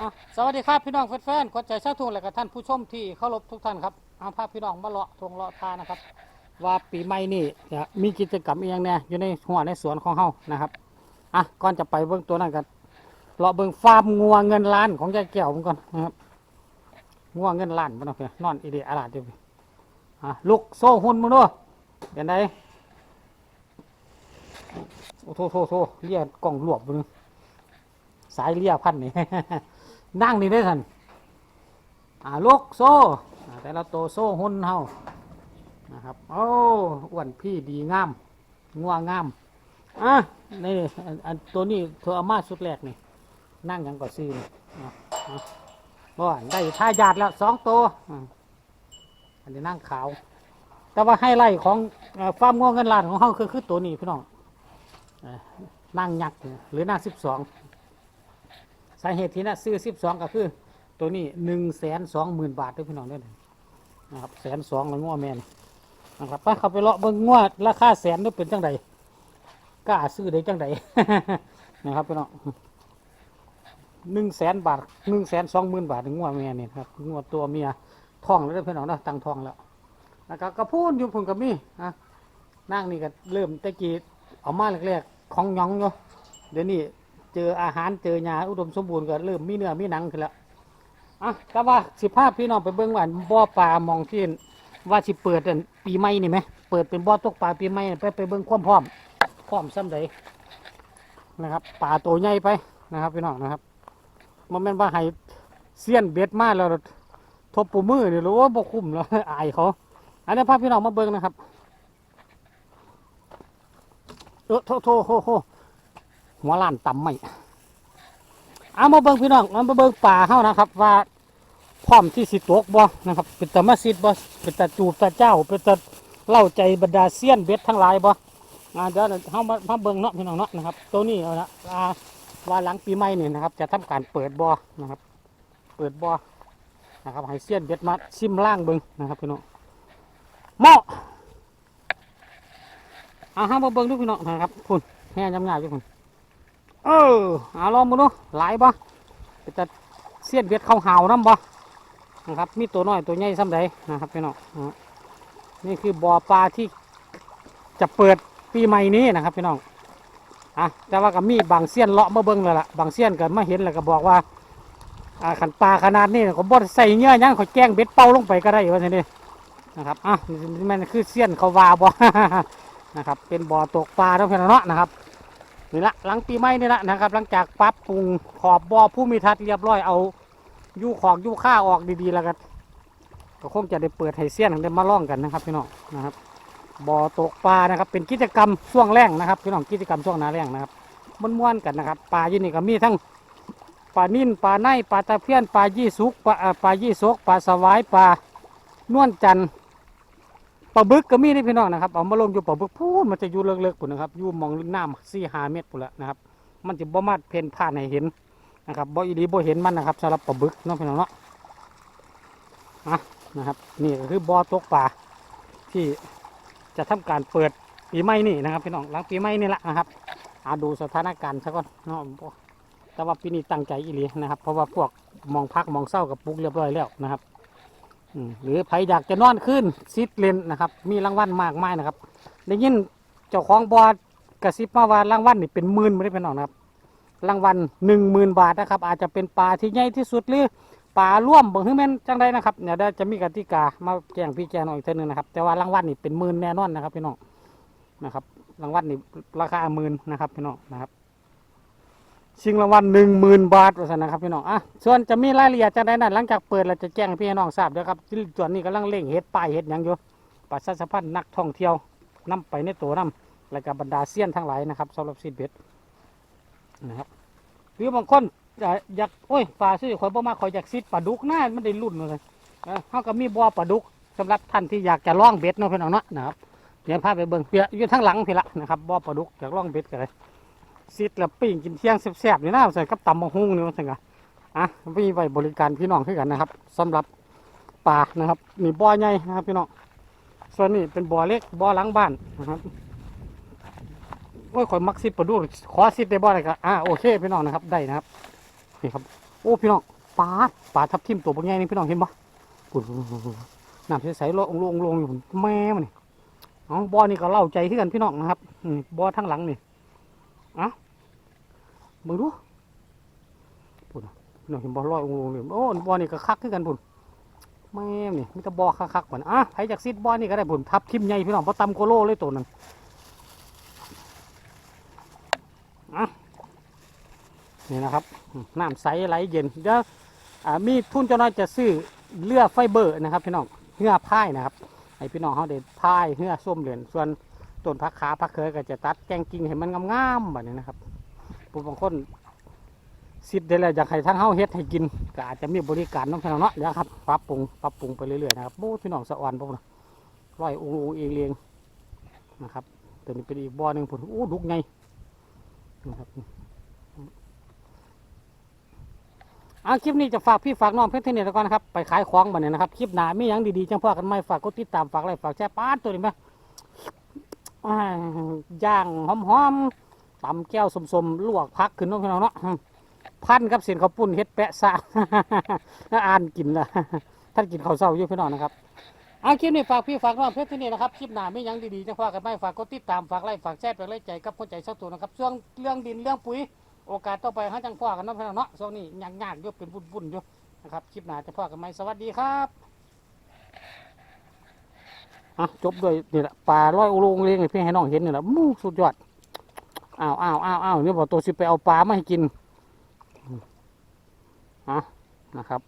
อะสวัสดีครับพี่น้องแฟนๆกดใจเช้าทุ่งและกับท่านผู้ชมที่เคารพทุกท่านครับเอาภาพพี่น้องมาเลาะทงเลาะทานะครับ ว่าปีใหม่นี่จะมีกิจกรรมอีกอย่างแน่อยู่ในหัวในสวนของเฮานะครับอะก่อนจะไปเบื้องตัวนั้นกันเลาะเบื้องฟาร์มงัวเงินล้านของยายแก้วมก่อนนะครับงัวเงินล้านมันเอาไปนอนอีเดียอาลาดอยู่อะลุกโซ่หุ่นมึงด้วยเห็นไดโอ้โถโถโถเลียกล่องหลวบมึงสายเลียพันนี่ นั่งนี่ได้ทันอ่าลูกโซ่แต่ละตัวโซ่หุ่นเฮานะครับโอ้อ้วนพี่ดีงามงัวงามอะนี่อันตัวนี้เธออามาชุดแรกนี่ นั่งยังก่อซีนี่อะอะบ่ได้ท่ายาดแล้วสองตัวอันนี้นั่งขาว แต่ว่าให้ไล่ของฟาร์มงัวเงินล้านของเฮาคือคือตัวนี้พี่น้องนั่งยักษ์หรือนั่งสิบสอง สาเหตุที่น่ะซื้อสิบสองก็คือ ตัวนี้หนึ่งแสนสองหมื่นบาทด้วยพี่น้องเด้วยนะครับแสนสองแล้วง้อแมนนะครับไปเข้าไปเลาะเบิ่งง้อราคาแสนด้วยเป็นจังใดกล้าซื้อได้จังใดนะครับพี่น้องหนึ่งแสนบาทหนึ่งแสนสองหมื่นบาทง้อแม่นี่ครับง้อตัวเมียทองแล้วด้อพี่น้องนะตังทองแล้วนะครับกระพูนอยู่พุ่นกับมีอะนั่งนี่ก็เริ่มตะกี้เอามาแรกๆของยองอยู่เดี๋ยวนี้ เจออาหารเจอยาอุดมสมบูรณ์ก็เริ่มมีเนื้อมีหนังขึ้นแล้วอะแต่ว่าสิภาพพี่น้องไปเบิ่งว่าบ่อปลามองที่ว่าสิเปิดปีใหม่นี่ไหมเปิดเป็นบ่อตกปลาปีใหม่ไปไปเบิ่งความพร้อมพร้อมซ้ำใดนะครับปลาตัวใหญ่ไปนะครับพี่น้องนะครับมันแม่นว่าให้เสี้ยนเบ็ดมาแล้วทบปูมือเนี่รู้ว่าบ่คุ้มแล้วอายเขาอันนี้ภาพพี่น้องมาเบิ่งนะครับเออโทโทษโทษโทษ หัวล้านต่ำไม่เอามาเบิ่งพี่น้องเอามาเบิ่งป่าเฮานะครับ ว่าพร้อมที่สิตกบ่นะครับ เป็นตะมาสิดบ่เป็นตะจูบตะเจ้า เป็นตะเล่าใจบรรดาเซียนเบ็ดทั้งหลายบ่อ่าเดี๋ยวเฮามามาเบิ่งเนาะพี่น้องเนาะนะครับ ตัวนี้เอาละอ่าว่าหลังปีใหม่นี่นะครับ จะทำการเปิดบ่นะครับ เปิดบ่นะครับให้เซียนเบ็ดมาซิมล่างเบิ่งนะครับพี่น้องเหมาะอ่าเฮามาเบิ่งดูพี่น้องนะครับคุณแห่ยำงาอยู่คุณ เออเอาลองมาดูหลายบ่เป็นต่เสียนเบียดเขาหาวน้ำบ่นะครับ มีตัวน้อยตัวใหญ่ซ้ำใดนะครับพี่น้องนี่คือบ่อปลาที่จะเปิดปีใหม่นี้นะครับพี่น้องอะแต่ว่าก็มีบางเสี้ยนเลาะมาเบิ้งแล้วล่ะบางเสี้ยนก็มาเห็นแล้วก็บอกว่าอ่าขันปลาขนาดนี้เขาบ่ใส่เงี้ยยังเขาแกล้งเบ็ดเป่าลงไปก็ได้ว่าอย่างนี้นะครับอะนี่มันคือเสี้ยนเขาวาบ่นะครับ เป็นบ่อตกปลาแล้วพี่น้องเนาะนะครับ นี่ละหลังปีใหม่นี่ละนะครับหลังจากปรับปรุงขอบบ่อผู้มีทัศน์เรียบร้อยเอายู่ของยู่ค่าออกดีๆแล้วกันก็คงจะได้เปิดให้เซียนได้มาล่องกันนะครับพี่น้องนะครับบ่อตกปลานะครับ เป็นกิจกรรมช่วงแรงนะครับพี่น้องกิจกรรมช่วงหนาแรงนะครับม้วนๆกันนะครับปลาอยู่นี่ก็มีทั้งปลานิ่นปลาไนปลาตะเพียนปลายี่สุกปลาปลายี่สกปลาสวายปลานวลจันทร์ ปลาบึกก็มีนี่พี่น้องนะครับเอามาลงอยู่ปลาบึกพูดมันจะอยู่เลิกๆปุ่นนะครับอยู่มองน้ำสี่ห้าเมตรปุ่นละนะครับ มันจะบ่มาดเพนผ่านให้เห็นนะครับบ่อีดีบ่เห็นมันนะครับสำหรับปลาบึกน้องพี่น้องเนาะอะนะครับ นี่ก็คือบ่อตกปลาที่จะทำการเปิดปีใหม่นี่นะครับพี่น้องหลังปีใหม่นี่แหละนะครับอาดูสถานการณ์ซะก่อนเนาะแต่ว่าปีนี้ตั้งใจอีหลีนะครับ เพราะว่าพวกมองพักมองเศร้ากับปลุกเรียบร้อยแล้วนะครับ หรือใครอยากจะนอนขึ้นซิดเลนนะครับ มีรางวัลมากมายนะครับได้ยินเจ้าของบ่อกระซิบมาว่ารางวัลนี่เป็นหมื่นไม่ได้เป็นหรอกนะครับ รางวัลหนึ่งหมื่นบาทนะครับ อาจจะเป็นปลาที่ใหญ่ที่สุดหรือปลาร่วมบางทีแม่นจังใดนะครับเดี๋ยวเดี๋ยวจะมีกติกามาแจ้งพี่แจ้งน้องอีกเท่านึงนะครับ แต่ว่ารางวัลนี่เป็นหมื่นแน่นอนนะครับพี่น้องนะครับ รางวัลนี่ราคาหมื่นนะครับพี่น้องนะครับ ชิงรางวัลหนึ่งหมื่นบาทว่าซั่นนะครับพี่น้องอะส่วนจะมีรายละเอียดจังใดนั้นหลังจากเปิดเราจะแจ้งให้พี่น้องทราบเด้อครับที่ส่วนนี้กำลังเร่งเฮ็ดป้ายเฮ็ดหยังอยู่ประชาสัมพันธ์นักท่องเที่ยวนํไปในตัวนํและกับบรรดาเซียนทั้งหลายนะครับสำหรับซีดเบ็ดนะครับหรือบางคนอยากอยากโอ้ยปลาซื้อข่อยบ่มาข่อยอยากซิดปลาดุกหน้ามันได้รุ่นเลยเขาก็มีบ่อปลาดุกสำหรับท่านที่อยากจะล่องเบ็ดเนาะพี่น้องเนาะนะครับเดี๋ยวพาไปเบิ่งเปียอยู่ทั้งหลังพี่ละนะครับบ่อปลาดุกอยากล่องเบ็ดกันเลย ซิดแล้วปิ้งกินเที่ยงแซ่บๆนี่นะใส่กับตำมะฮุ่งนี่ว่าซั่นกะอะมีไว้บริการพี่น้องคือกันนะครับสำหรับปลานะครับนี่บ่อใหญ่นะครับพี่น้องส่วนนี้เป็นบ่อเล็กบ่อหลังบ้านนะครับโอ้ยข่อยมักซิดปลาดุกขอซิดได้บ่ได้ก็อ่าโอเคพี่น้องนะครับได้นะครับนี่ครับโอ้พี่น้องปลาปลาทับทิมตัวบางใหญ่นี่พี่น้องเห็นปะปุ่นน้ำใสๆลงลงลงอยู่แม่มันนี่เอบ่อนี่ก็เล่าใจที่กันพี่น้องนะครับบ่อทั้งหลังนี่อะ มึงดูปุ่นพี่น้องเห็นบ่อลอยลงลงอยู่โอ้บ่อนี่ก็คักขึ้นกันปุ่นแม่นี่มีแต่บ่อคักๆเหมือนอะใครจากซิดบ่อนี่ก็ได้ปุ่นทับทิมใหญ่พี่น้องเพราะตำโกโลเลยตัวนั้นนี่นะครับน้ำใสไหลเย็นเดี๋ยวมีทุนเจ้าน้อยจะซื้อเรือไฟเบอร์นะครับพี่น้องเรือพายนะครับให้พี่น้องเขาเด็ดพายเรือส้มเหรียญส่วนต้นพักขาพักเคยก็จะตัดแกงกิ่งให้มันงามๆแบบนี้นะครับ ผู้บางคนสิทธิ์ได้แล้วอยากให้ทั้งเฮาเฮ็ดให้กินก็อาจจะมีบริการน้องพี่น้องเนาะเดี๋ยวครับปรับปรุงปรับปรุงไปเรื่อยๆนะครับโอ้พี่น้องสะอ่อนพวกนะร้อยองค์เองเลียงนะครับตัวนี้เป็นอีกบ่อหนึ่งผลโอ้ดุกไงนะครับอ่าคลิปนี้จะฝากพี่ฝากน้องเพื่อนเทนเน็ตก่อนนะครับไปขายของบันเนี่ยนะครับคลิปหน้ามียังดีๆจังพอกันไหมฝากกดติดตามฝากอะไรฝากแชร์ป้าตัวนี้ไหมอ่าย่างหอมๆ ตำแก้วสมๆลวกพักขึ้นน้องพี่น้องเนาะพันกับเสียนข้าวปุ้นเฮ็ดแปะซะอ่านกินละท่านกินข้าวเศร้าอยู่พี่น้องนะครับเอาคลิปนี้ฝากพี่ฝากน้องเพื่อนทนเน็ตนะครับคลิปหน้าไมีหยังดีๆจังพอกันไหมฝากกดติดตามฝากอะไรฝากแชร์ฝากอะไรใจกับคนใจสักตัวนะครับส่วนเรื่องดินเรื่องปุ๋ย โอกาสต่อไปเขาจังพ่อกันเนาะพี่น้องเนาะช่วงนี้ยากยากๆอยู่เป็นวุ่นๆอยู่นะครับคลิปหน้าจะพ่อกันไหมสวัสดีครับอะจบด้วยนี่แหละปลาร้อยโอโลงเลี้ยงให้พี่ให้น้องเห็นนี่แหละมูสุดยอด อ้าวอ้าวอ้าวอ้าวเนี่ยบอกตัวสิไปเอาปลามาให้กินอืมอะนะครับ